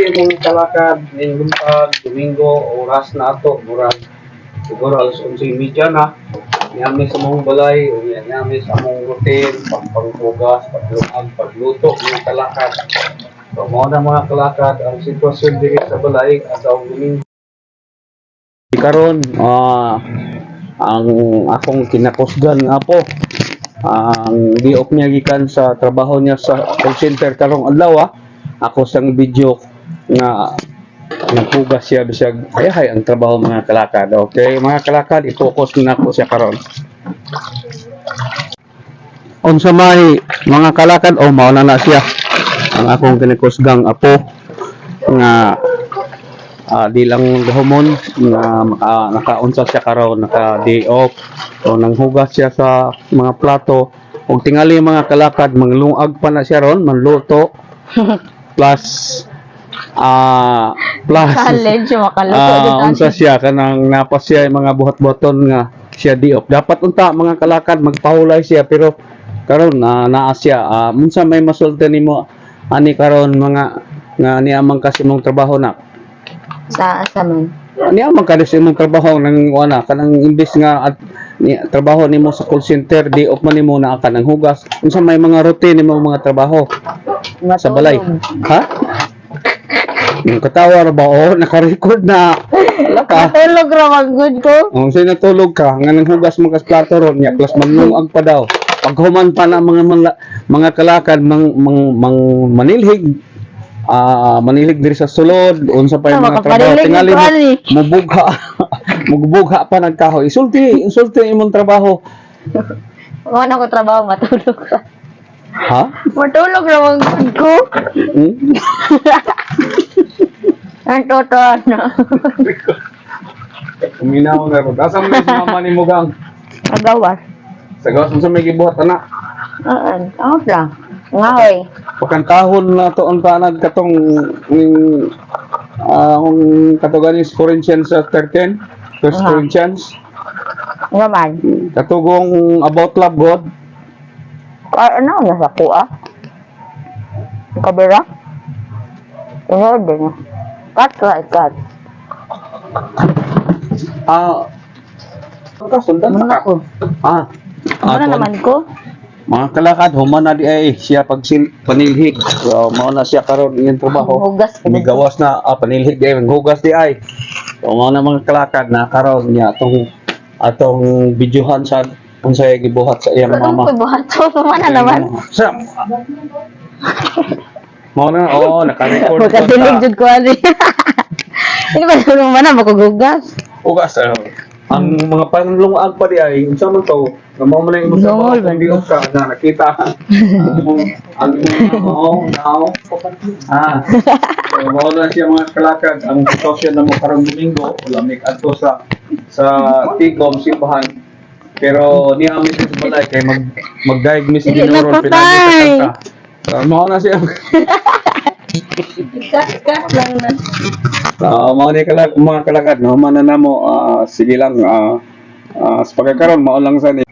Actually, kung kalakad, ngayong lumpag, Domingo, oras na ato, murag, siguro alas 11.30 na. Niyami sa mong balay, o niyami sa mong routine, pagpangtugas, paglumag, pagluto, ng kalakad. So, mga na mga kalakad, ang sitwasyon diri sa balay, at ang Domingo. Karon, ah, ang akong kinakusgan nga po, ang diop niya gikan sa trabaho niya sa call center karong adlaw ah. ako sang video nga nagpugas siya bisag ay ay ang trabaho mga kalakad. Okay mga kalakad i-focus na ko siya karon. Unsa may mga kalakad o mao na na siya. Ang akong kinakusgang apo nga ah, di lang gahumon nga maka, nakaunsa siya karon naka day off. O nanghugas siya sa mga plato. Ug tingali mga kalakad manglungag pa na siya ron manluto. Plus ah plus Challenge makaluto. ah uh, unsa siya? Kanang napas siya yung mga buhat-buhaton nga siya di off dapat unta mga kalakad magpahulay siya. Pero karon na naa siya. Ah unsa may masulti nimo ani karon mga nga ni amang kasi mong trabaho na? Sa asa man. ni amang kada sa imong trabaho nang wala kanang imbes nga at ni, trabaho nimo sa call center di off man nimo na ka nang hugas. Unsa may mga routine nimo mga trabaho? Sa balay. ha yung katawa ra ba? Oh naka-record na. Matulog ra mag good ko. kung sa'yo natulog ka. Nga nang hugas mo kas plato ron ya plus maglungag pa daw. Pag human pa na mga mga, mga kalakad mang, mang, mang manilhig. Ah manilhig diri sa sulod unsa pa yung Ah, mga trabaho. tingali mo Brani. mubugha. Mubugha pa nagkahoy isulti isulti imong trabaho. Wala na ko trabaho, matulog ha? Matulog ra ko. hmm? Ang totoo na. uminaw na ro asa mo si mama ni mugang Magawas. sa gawas mo sa may gibuhat ana Oo, out lang. Ngahoy. Pagkantahon na to ang tanag katong ning ah kung katugan is Corinthians uh, 13 First Aha. Corinthians Nga man. katugong about love God Ay, ano na sa kuha? Ang kabira? Din. Cut right, cut. ah kasundan Ano ka ah Ano naman ko? mga kalakad human na di ay siya pag panilhig so mao na siya karon iyang trabaho Hugas. Migawas na ah, panilhig ay hugas di ay so mao na mga kalakad na karon niya atong atong videohan sa unsay gibuhat sa iyang Ano mama ko buhat to? Mana naman? Sa Mo na, oo, naka-record ko Magkadilig sa jud ko ani. Hindi ba naman mana makugugas? ugas. ano. Ang mga panlungag pa di ay, unsa man to, nga mao man ang imong Lol, trabaho, kung di ka na nakita. Ang oo, now. Ah. So, mao na siya mga kalakad, ang sitwasyon na mo karong Domingo, wala may adto sa sa Tigom simbahan. Pero ni amin sa balay kay mag mag-diagnose si Hindi Ginoro napatay. pinagi sa kanta. So, mao na siya. Kat-kat lang na. Ah, mga ni kalag mga kalakad no man na namo ah, sige lang ah ah, sa pagkakaroon mao lang sa ni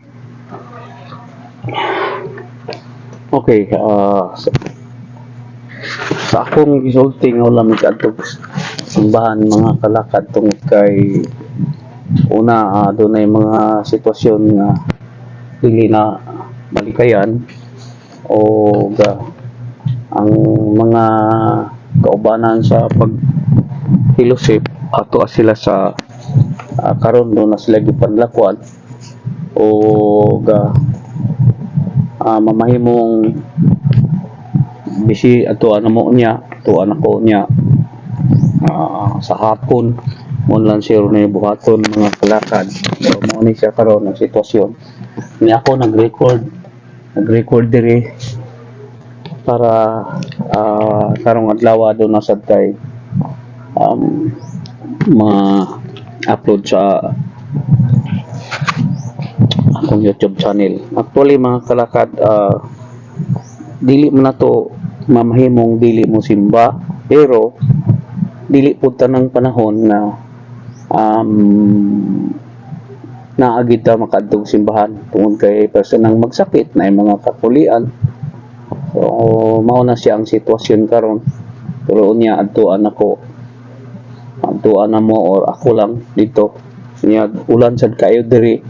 Okay, ah sa, sa akong gisulti nga wala mi kadtog simbahan mga kalakad tungod kay una ah, dunay mga sitwasyon nga dili na malikayan o ang mga kaubanan sa pag hilusip ato sila sa uh, karon do na sila gipanlakuan o ga ah, mamahimong bisi ato ano mo niya ato anak ko niya ah, sa hapon. Mo lang siya na buhaton mga kalakad. So mo ni siya karon ng sitwasyon. Ni ako nag-record nag-record diri para ah, karong adlaw do na sad kay um, ma-upload sa akong YouTube channel. Actually mga kalakad, ah, dili mo na to mamahimong dili mo simba, pero dili po ng panahon na um, naagid ta makadtong simbahan tungod kay personang magsakit na mga kakulian. So, mao na siya ang sitwasyon karon Pero niya adtuan ako. Adtuan na mo or ako lang dito. Niya ulan sad kayo diri.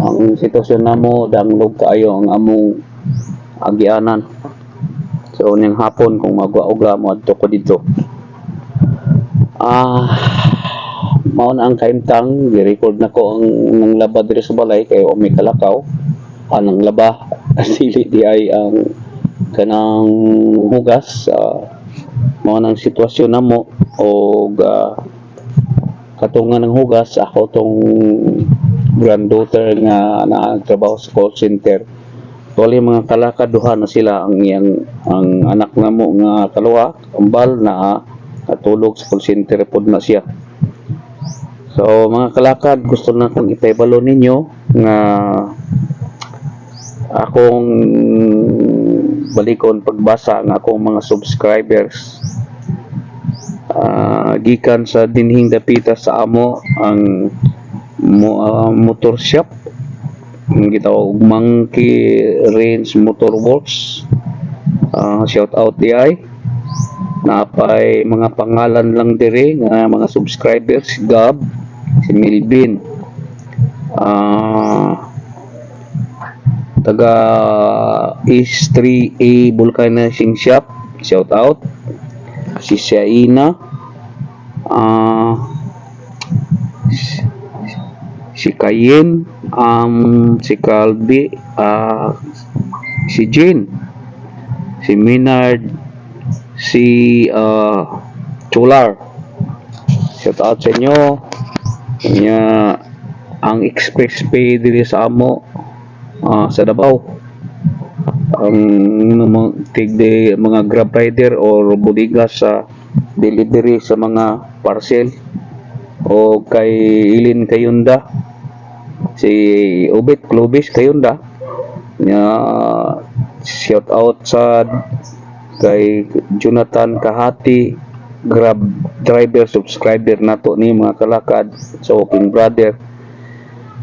Ang sitwasyon namo danglog kaayo ang among agianan. So ning hapon kung magwa-uga mo adto ko dito. Ah, mao na ang kaimtang gi-record na ko ang nang laba diri sa balay kay o may kalakaw. Anang laba dili di ay ang kanang hugas uh, mao nang sitwasyon namo o katungan ng hugas ako tong granddaughter nga nagtrabaho sa call center. Wali mga kalakad duha na sila ang iyang ang anak namo nga kalawa kambal na katulog sa call center pod na siya So mga kalakad, gusto na kong ipaibalo ninyo nga akong balikon pagbasa ng akong mga subscribers. Ah, gikan sa dinhing dapita sa amo ang mo, ah, motor shop. Ang gitawag Monkey Range Motor Works. Ah, shout out di ay. Napay mga pangalan lang dire nga mga subscribers Gab si Milvin ah taga East 3A Vulcanizing Shop. Shout out. Si Shaina. Ah si- Kayen. Um si Calvi. Ah si Jane. Si Minard si uh, Chular. Shout out sa inyo. Kanya ang express pay diri sa amo ah, sa Davao. Ang mga tigde mga grab rider or bodega sa delivery sa mga parcel o kay Ilin Kayunda si Ubit Clovis Kayunda nya shout out sa kay Jonathan Kahati Grab driver subscriber nato ni mga kalakad sa Open Brother.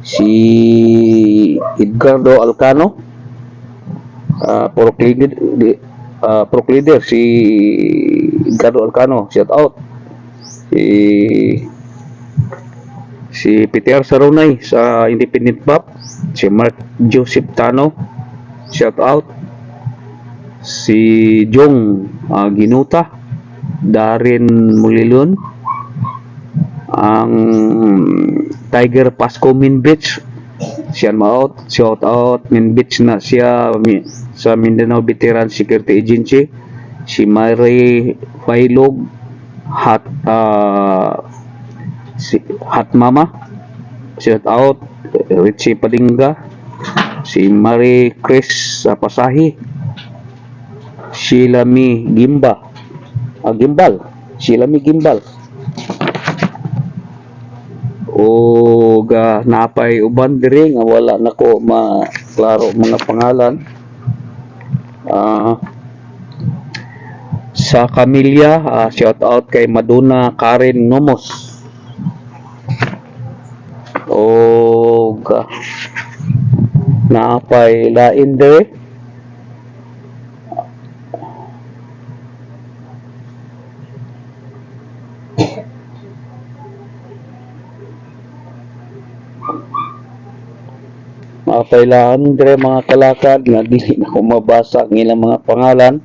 Si Edgardo Alcano. Uh, Pork leader uh, Pork leader si Edgardo Alcano. Shout out. Si si Peter Sarunay sa Independent Pop. Si Mark Joseph Tano. Shout out. Si Jong ah, Ginuta, Darin Mulilon, ang Tiger Pasco Min Beach, siya maot, shout out. Min Beach na siya sa Mindanao Veteran Security Agency, si Mary Failog, Hat ah, si Hat Mama, shout out. Richie Padinga, si Marie Chris sa Pasahi, Sheila Mi Gimba. Ah, Gimbal. Sheila Mi Gimbal. O ga napay uban diri nga wala nako maklaro mga pangalan. Ah sa Camilla, ah, shout out kay Madonna Karen Nomos. O ga napay lain diri. Mga kailangan dire mga kalakad nga dili na ko mabasa ang ilang mga pangalan.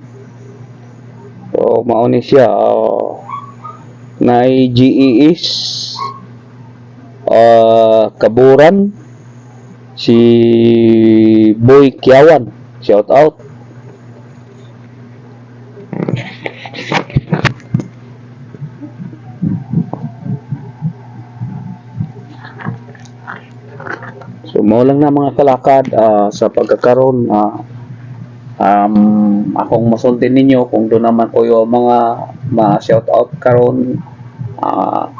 So mauni siya uh, na GES uh, Kaburan si Boy Kiawan. Shout out So mo lang na mga kalakad ah, sa pagkakaroon ah, um, akong masultin ninyo kung doon naman ko yung mga ma-shout out karon ah,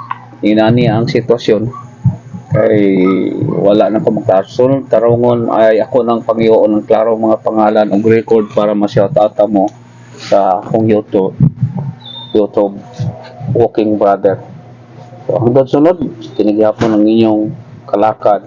inani ang sitwasyon. Kay wala na ko magkasunod tarungon ay ako nang pangyoon ng klaro mga pangalan ug record para ma-shout out mo sa akong YouTube YouTube Walking Brother. So hanggang sunod tinigyapon ng inyong kalakad